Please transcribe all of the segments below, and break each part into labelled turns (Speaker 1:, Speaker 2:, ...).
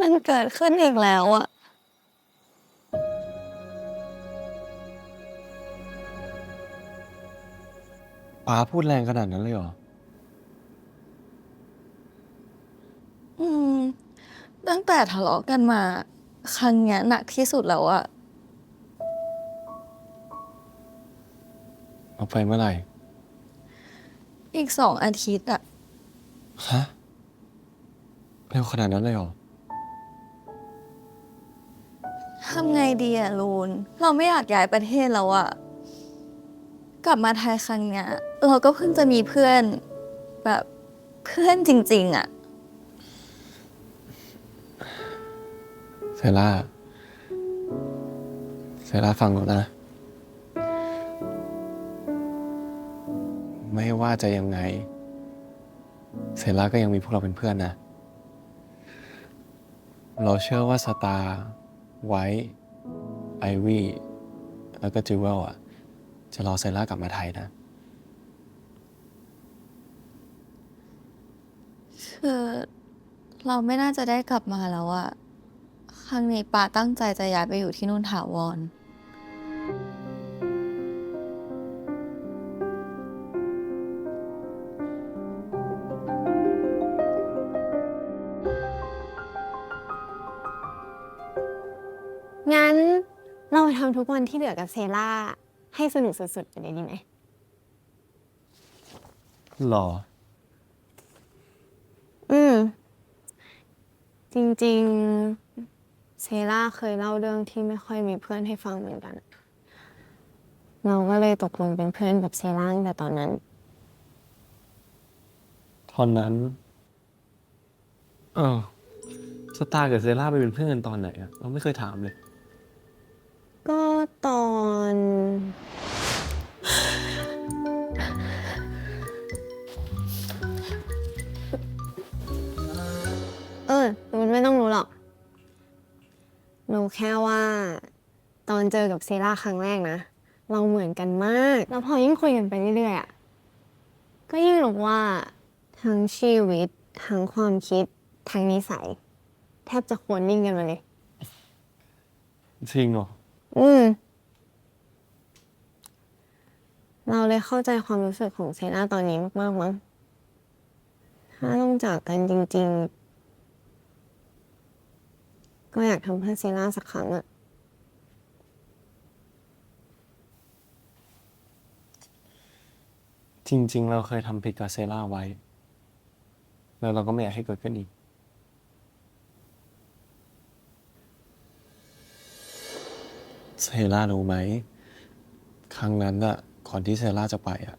Speaker 1: มันเกิดขึ้นอีกแล้วอะ
Speaker 2: ป้าพูดแรงขนาดนั้นเลยเหรอ
Speaker 1: อืม ตั้งแต่ทะเลาะกันมา ครั้งเนี้ยหนักที่สุดแล้วอะ
Speaker 2: เอาไปเมื่อไหร่
Speaker 1: อีกสองอาทิตย์อะ
Speaker 2: ฮะเร็วขนาดนั้นเลยเหรอ
Speaker 1: ทำไงดีอะลูน เราไม่อยากย้ายประเทศแล้วอะกลับมาไทยครั้งเนี้ย เราก็เพิ่งจะมีเพื่อนแบบเพื่อนจริง ๆอะ
Speaker 2: เซล่า เซล่าฟังหนูนะ ไม่ว่าจะยังไง เซล่าก็ยังมีพวกเราเป็นเพื่อนนะ เราเชื่อว่าสตาร์ ไว้ไอวี่แล้วก็จิวเวลอะ จะรอเซล่ากลับมาไทยนะ
Speaker 1: คือเราไม่น่าจะได้กลับมาแล้วอะครั้งนี้ป้าตั้งใจจะย้ายไปอยู่ที่นู่นถาวร
Speaker 3: งั้นเราไปทำทุกวันที่เหลือกับเซล่าให้สนุกสุดๆไปเลยดีไหม
Speaker 2: หรอ
Speaker 3: อืม จริงๆ เซล่าเคยเล่าเรื่องที่ไม่ค่อยมีเพื่อนให้ฟังเหมือนกัน เราก็เลยตกลงเป็นเพื่อนกับเซล่าตั้งแต่ตอนนั้น
Speaker 2: ตอนนั้น เออสตาร์กับเซล่าไปเป็นเพื่อนกันตอนไหนอะเราไม่เคยถามเลย
Speaker 3: รู้แค่ว่า ตอนเจอกับเซราครั้งแรกนะ เราเหมือนกันมาก แล้วพอยิ่งคุยกันไปเรื่อยๆอะก็ยิ่งรู้ว่า ทั้งชีวิต ทั้งความคิด ทั้งนิสัย แทบจะควรนิ่งกันมาเลย
Speaker 2: จริงเหรอ
Speaker 3: อืม เราเลยเข้าใจความรู้สึกของเซนาตอนนี้มากๆมั้งถ้าต้องจากกันจริง ๆ ก็อยากทำเพื่อเซนาสักครั้งอะ
Speaker 2: จริง ๆ เราเคยทำผิดกับเซล่าไว้ แล้วเราก็ไม่อยากให้เกิดขึ้นอีก เซล่ารู้ไหม ครั้งนั้นอะก่อนที่เซล่าจะไปอะ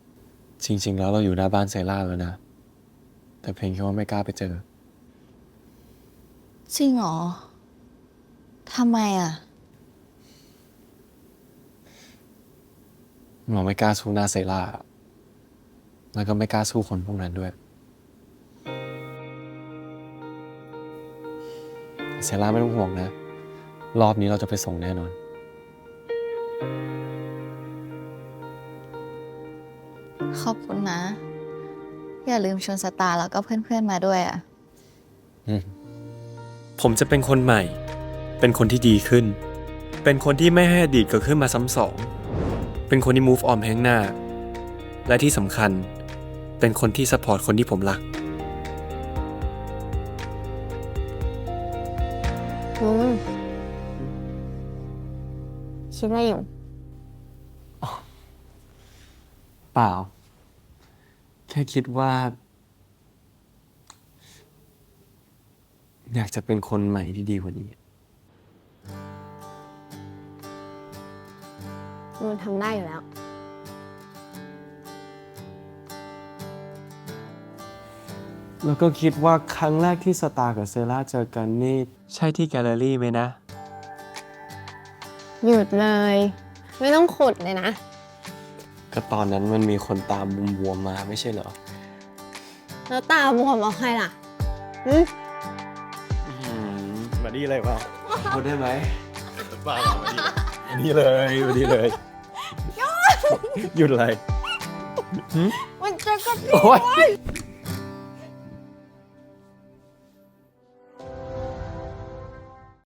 Speaker 2: จริง ๆ แล้วเราอยู่หน้าบ้านเซล่าแล้วนะ แต่เพียงแค่ว่าไม่กล้าไปเจอ
Speaker 1: จริงเหรอ ทำไมอะ
Speaker 2: เราไม่กล้าสู้หน้าเซล่า แล้วก็ไม่กล้าสู้คนพวกนั้นด้วย เซล่าไม่ต้องห่วงนะ รอบนี้เราจะไปส่งแน่นอน
Speaker 1: ขอบคุณนะ อย่าลืมชวนสตาร์แล้วก็เพื่อนๆมาด้วยอะ
Speaker 4: ผมจะเป็นคนใหม่ เป็นคนที่ดีขึ้น เป็นคนที่ไม่ให้อดีตเกิดขึ้นมาซ้ำสอง เป็นคนที่ move on ไปข้างหน้า และที่สำคัญ เป็นคนที่ support คนที่ผมรัก
Speaker 3: อืมคิดว่าอยู่
Speaker 2: เปล่า แค่คิดว่า อยากจะเป็นคนใหม่ที่ดีกว่านี้
Speaker 3: มันทำได้อยู่แล้ว
Speaker 2: แล้วก็คิดว่าครั้งแรกที่สตาร์กับเซล่าเจอกันนี่ ใช่ที่แกลเลอรี่ไหมนะ
Speaker 3: หยุดเลย ไม่ต้องขุดเลยนะ
Speaker 2: ก็ตอนนั้นมันมีคนตามบวมๆมาไม่ใช่เหรอ
Speaker 3: แล้วตาบวมเอาใครล่ะอืม
Speaker 4: มาดีเลยเปล่า
Speaker 2: พูดได้ไหม
Speaker 4: มาดีเลยมาดีเลย หยุดเลย
Speaker 3: มันจะกระ
Speaker 2: โอ๊ย